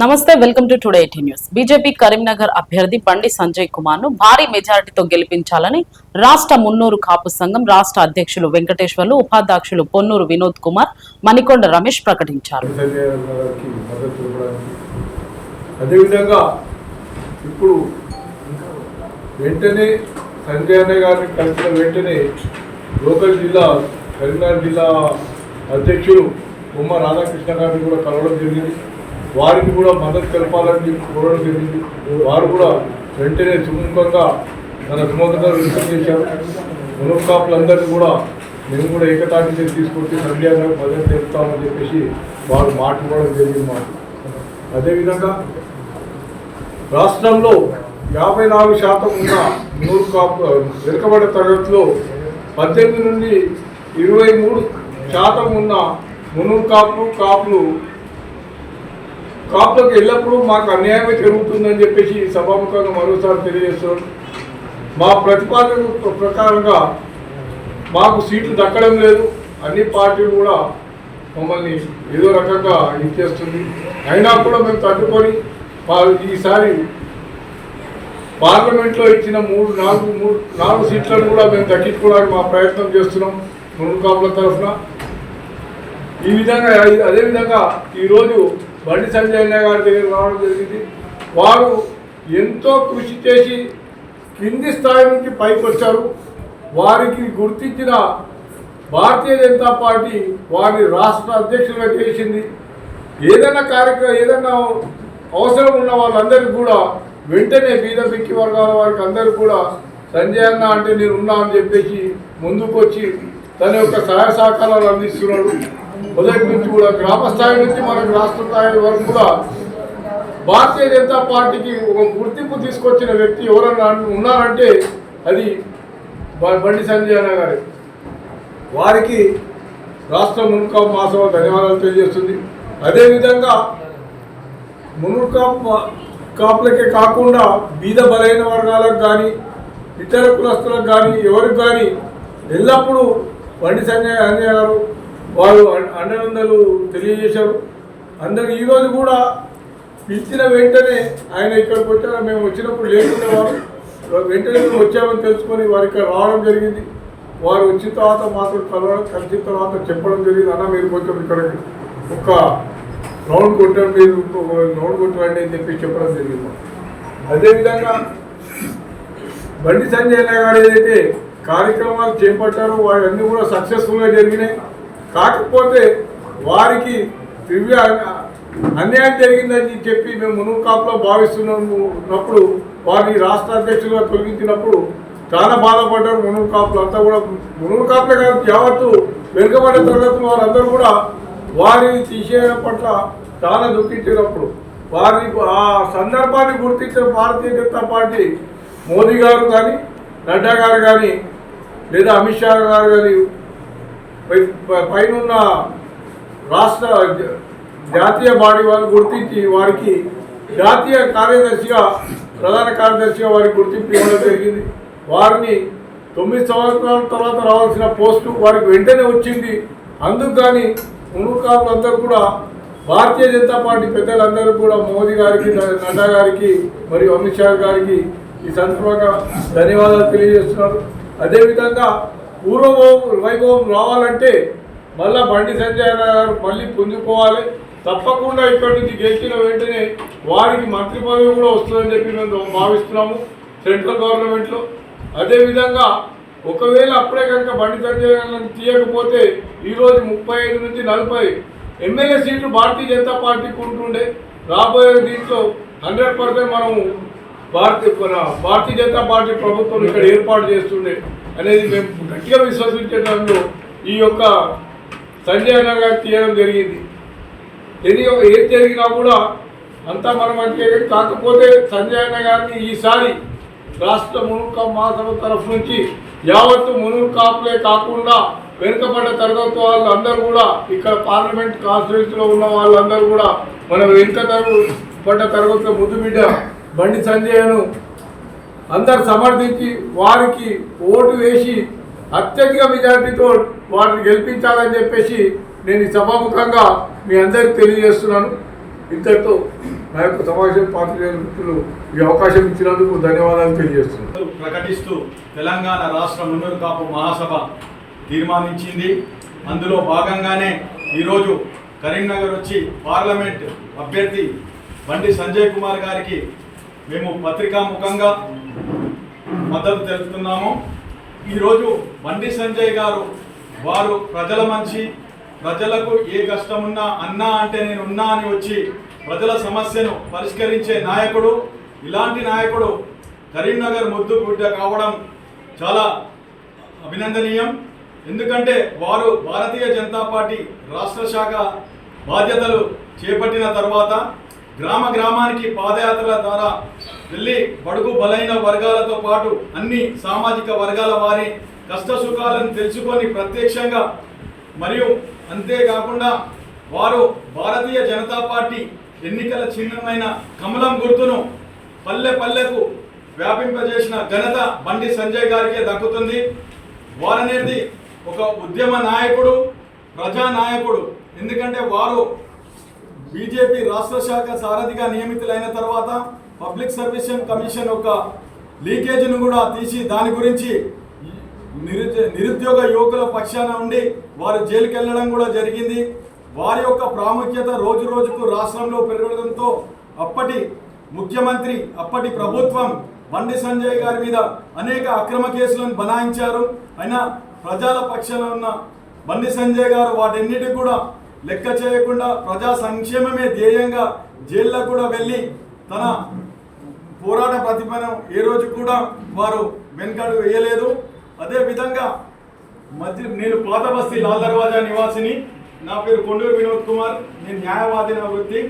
నమస్తే welcome to today eighty news. BJP Karimnagar అభ్యర్థి బండి సంజయ్ కుమార్ను భారీ మెజారిటీతో గెలిపించాలని రాష్ట్ర మున్నూరు కాపు సంఘం రాష్ట్ర అధ్యక్షులు వెంకటేశ్వర్లు ఉపాధ్యక్షులు పొన్నూరు వినోద్ కుమార్ మణికొండ రమేష్ ప్రకటించారు. అదేవిధంగా ఇప్పుడు వెంటనే సంజయ్ అన్న గారిని కలిసిన వెంటనే లోకల్ జిల్లా కరీంనగర్ జిల్లా అధ్యక్షులు ఉమ్మ రాధాకృష్ణ గారిని కూడా కలవడం జరిగింది. వారికి కూడా మద్దతు తెలపాలని కోరడం జరిగింది. వారు కూడా వెంటనే సుముఖంగా తన సుముఖత వ్యక్తం చేశారు. మునక్కాపులందరినీ కూడా మేము కూడా ఏకతాటి చేసి తీసుకొచ్చి సంజయ్ మద్దతు తెలుపుతామని చెప్పేసి వారు మాట జరిగింది మాట అదేవిధంగా రాష్ట్రంలో యాభై నాలుగు శాతం ఉన్న నూరు కాపు వెనుకబడే తరగతిలో పద్దెనిమిది నుండి ఇరవై మూడు శాతం ఉన్న మునుగు కాపులు కాపులు కాపులకు ఎల్లప్పుడూ మాకు అన్యాయమే జరుగుతుందని చెప్పేసి సభాముఖంగా మరోసారి తెలియజేస్తున్నాం. మా ప్రతిపాదన ప్రకారంగా మాకు సీట్లు దక్కడం లేదు. అన్ని పార్టీలు కూడా మమ్మల్ని ఏదో రకంగా ఇచ్చేస్తుంది అయినా కూడా మేము తట్టుకొని ఈసారి పార్లమెంట్లో ఇచ్చిన మూడు నాలుగు మూడు నాలుగు సీట్లను కూడా మేము తగ్గించుకోవడానికి మా ప్రయత్నం చేస్తున్నాం మురుగుకాపుల తరఫున. ఈ విధంగా అదేవిధంగా ఈరోజు బండి సంజయ్ గారి దగ్గర రావడం జరిగింది. వారు ఎంతో కృషి చేసి కింది స్థాయి నుంచి పైకి వచ్చారు. వారికి గుర్తించిన భారతీయ జనతా పార్టీ వారిని రాష్ట్ర అధ్యక్షులుగా చేసింది. ఏదైనా కార్యక్రమం ఏదైనా అవసరం ఉన్న వాళ్ళందరికీ కూడా వెంటనే బీద బిక్కి వర్గాల వారికి అందరికీ కూడా సంజయ్ అన్న అంటే నేను ఉన్నా అని చెప్పేసి ముందుకు వచ్చి తన యొక్క సహాయ సహకారాలు అందిస్తున్నాడు. మొదటి నుంచి కూడా గ్రామ స్థాయి నుంచి మనకు రాష్ట్ర స్థాయి వరకు కూడా భారతీయ జనతా పార్టీకి ఒక గుర్తింపు తీసుకొచ్చిన వ్యక్తి ఎవరన్నా ఉన్నారంటే అది బండి సంజయ్ అన్న గారి. వారికి రాష్ట్ర మున్కా మాసభ ధన్యవాదాలు తెలియజేస్తుంది. అదేవిధంగా మునుకా కాపులకే కాకుండా బీద బలైన వర్గాలకు కానీ ఇతర కులస్తులకు కానీ ఎవరికి కానీ ఎల్లప్పుడూ బండి సంజయ్ అన్నయ్య గారు వారు అం- అండదండలు తెలియజేశారు. అందరు ఈరోజు కూడా పిలిచిన వెంటనే ఆయన ఇక్కడికి వచ్చారు. మేము వచ్చినప్పుడు లేకుండేవారు వెంటనే మేము వచ్చామని తెలుసుకొని వారు ఇక్కడ రావడం జరిగింది. వారు వచ్చిన తర్వాత మాతో కలవడం కలిసిన తర్వాత చెప్పడం జరిగింది. అన్న మీరు కొంచెం ఇక్కడ ఒక రౌండ్ కొట్టడం మీరు రౌండ్ కొట్టండి అని చెప్పి చెప్పడం జరిగింది. అదేవిధంగా బండి సంజయ్ గారు ఏదైతే కార్యక్రమాలు చేపట్టారో వారన్నీ కూడా సక్సెస్ఫుల్గా జరిగినాయి. కాకపోతే వారికి దివ్య అన్యాయం జరిగిందని చెప్పి మేము మునుగు కాపులో భావిస్తున్నప్పుడు వారిని రాష్ట్ర అధ్యక్షులుగా తొలగించినప్పుడు చాలా బాధపడ్డారు మునుగు కాపులు. అంతా కూడా మునుగు కాపులే కాదు యావత్తు వెనుకబడే తరగతులు వారందరూ కూడా వారిని తీసేయడం పట్ల చాలా దుఃఖించినప్పుడు వారి ఆ సందర్భాన్ని గుర్తించిన భారతీయ జనతా పార్టీ మోదీ గారు కానీ నడ్డా గారు కానీ లేదా అమిత్ షా గారు కానీ పైన ఉన్న పైనున్న రాష్ట్ర జాతీయ బాడీ వాళ్ళు గుర్తించి వారికి జాతీయ కార్యదర్శిగా ప్రధాన కార్యదర్శిగా వారికి గుర్తింపు ఇవ్వడం జరిగింది. వారిని తొమ్మిది సంవత్సరాల తర్వాత రావాల్సిన పోస్టు వారికి వెంటనే వచ్చింది. అందుకు కానీ మునుకాపులందరూ కూడా భారతీయ జనతా పార్టీ పెద్దలందరూ కూడా మోదీ గారికి నడ్డా గారికి మరియు అమిత్ షా గారికి ఈ సందర్భంగా ధన్యవాదాలు తెలియజేస్తున్నారు. అదేవిధంగా పూర్వభావం వైభవం రావాలంటే మళ్ళా బండి సంజయ్ గారు మళ్ళీ పుంజుకోవాలి. తప్పకుండా ఇక్కడి నుంచి గెలిచిన వెంటనే వారికి మంత్రి పదవి కూడా వస్తుందని చెప్పి మేము భావిస్తున్నాము సెంట్రల్ గవర్నమెంట్లో. అదేవిధంగా ఒకవేళ అప్పుడే కనుక బండి సంజయ్ గారిని తీయకపోతే ఈరోజు ముప్పై ఐదు నుంచి నలభై ఎమ్మెల్యే సీట్లు భారతీయ జనతా పార్టీకి ఉంటుండే రాబోయే దీంట్లో హండ్రెడ్ పర్సెంట్ మనము భారతీయ భారతీయ జనతా పార్టీ ప్రభుత్వం ఇక్కడ ఏర్పాటు చేస్తుండే. అనేది మేము గట్టిగా విశ్వసించే దానిలో ఈ యొక్క సంజయ్ అన్న గారు తీయడం జరిగింది. తెలియ ఏది జరిగినా కూడా అంతా మనం అంటే కాకపోతే సంజయ్ అన్న గారిని ఈసారి రాష్ట్ర మునుక మహాసభ తరఫు నుంచి యావత్తు మునుగు కాపులే కాకుండా వెనుకబడ్డ తరగతి వాళ్ళు అందరూ కూడా ఇక్కడ పార్లమెంట్ కాన్స్టిట్యూన్సీలో ఉన్న వాళ్ళందరూ కూడా మన వెనుక తరగ- పడ్డ తరగతిలో ముద్దు బిడ్డ బండి సంజయ్ను అందరు సమర్థించి వారికి ఓటు వేసి అత్యధిక మెజార్టీతో వారిని గెలిపించాలని చెప్పేసి నేను ఈ సభాముఖంగా మీ అందరికి తెలియజేస్తున్నాను. ఇంతటితో నా యొక్క సమావేశం పాత్రికేయ ఈ అవకాశం ఇచ్చినందుకు ధన్యవాదాలు తెలియజేస్తున్నాను. ప్రకటిస్తూ తెలంగాణ రాష్ట్ర మున్నూరు కాపు మహాసభ తీర్మానించింది. అందులో భాగంగానే ఈరోజు కరీంనగర్ వచ్చి పార్లమెంట్ అభ్యర్థి బండి సంజయ్ కుమార్ గారికి మేము పత్రికాముఖంగా మద్దతు తెలుపుతున్నాము. ఈరోజు బండి సంజయ్ గారు వారు ప్రజల మంచి ప్రజలకు ఏ కష్టమున్నా అన్నా అంటే నేను ఉన్నా అని వచ్చి ప్రజల సమస్యను పరిష్కరించే నాయకుడు ఇలాంటి నాయకుడు కరీంనగర్ ముద్దు బిడ్డ కావడం చాలా అభినందనీయం. ఎందుకంటే వారు భారతీయ జనతా పార్టీ రాష్ట్ర శాఖ బాధ్యతలు చేపట్టిన తర్వాత గ్రామ గ్రామానికి పాదయాత్రల ద్వారా వెళ్ళి బడుగు బలైన వర్గాలతో పాటు అన్ని సామాజిక వర్గాల వారి కష్ట సుఖాలను తెలుసుకొని ప్రత్యక్షంగా మరియు అంతేకాకుండా వారు భారతీయ జనతా పార్టీ ఎన్నికల చిహ్నమైన కమలం గుర్తును పల్లె పల్లెకు వ్యాపింపజేసిన ఘనత బండి సంజయ్ గారికే దక్కుతుంది. వారనేది ఒక ఉద్యమ నాయకుడు ప్రజా నాయకుడు ఎందుకంటే వారు బీజేపీ రాష్ట్ర శాఖ సారథిగా నియమితులైన తర్వాత పబ్లిక్ సర్వీస్ కమిషన్ యొక్క లీకేజీని కూడా తీసి దాని గురించి నిరుద్యోగ యువకుల పక్షాన ఉండి వారు జైలుకి వెళ్ళడం కూడా జరిగింది. వారి యొక్క ప్రాముఖ్యత రోజు రోజుకు రాష్ట్రంలో పెరగడంతో అప్పటి ముఖ్యమంత్రి అప్పటి ప్రభుత్వం బండి సంజయ్ గారి మీద అనేక అక్రమ కేసులను బనాయించారు. అయినా ప్రజల పక్షాన ఉన్న బండి సంజయ్ గారు వాటన్నిటికి కూడా లెక్క చేయకుండా ప్రజా సంక్షేమమే ధ్యేయంగా జైల్లో కూడా వెళ్ళి తన పోరాట ప్రతిఫలం ఏ రోజు కూడా వారు వెనుకడు వేయలేదు. అదే విధంగా మధ్య నేను పాత బస్తీ లాల్ దర్వాజా నివాసిని. నా పేరు కొండూరు వినోద్ కుమార్. నేను న్యాయవాది నా వృత్తి